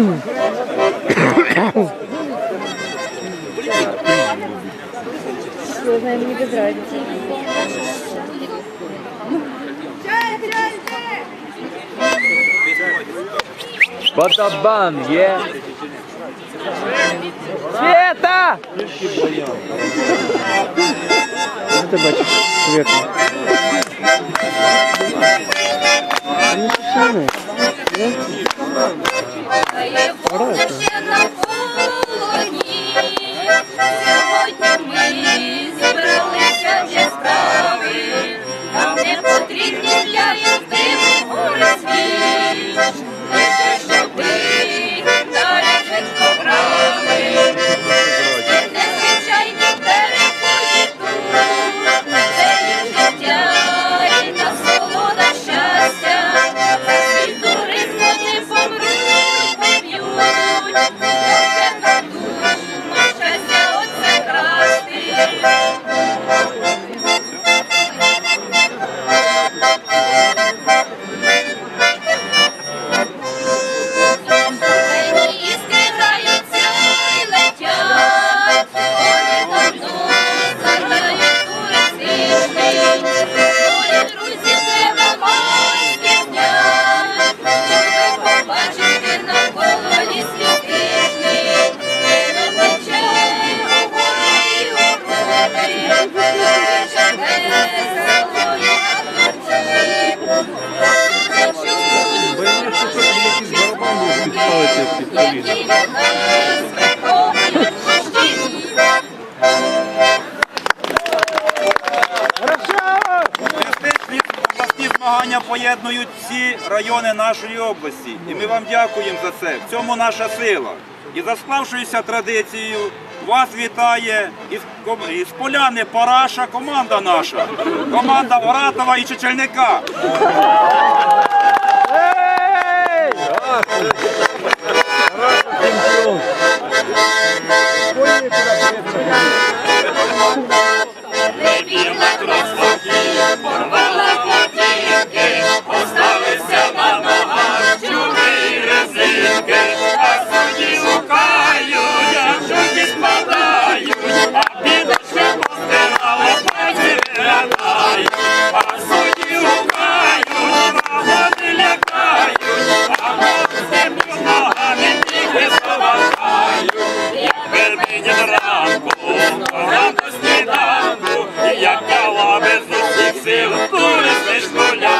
Все, знаем, мне без разницы. Батабан, е! Света! Що ти бачиш? Света. Ну, Вони не What is it? ставиться під коліна. змагання поєднують всі райони нашої області, і ми вам дякуємо за це. В цьому наша сила. І за склавшуюся традицією вас вітає із поляни Параша команда наша, команда Оратова і Чечельника. por esta escuela.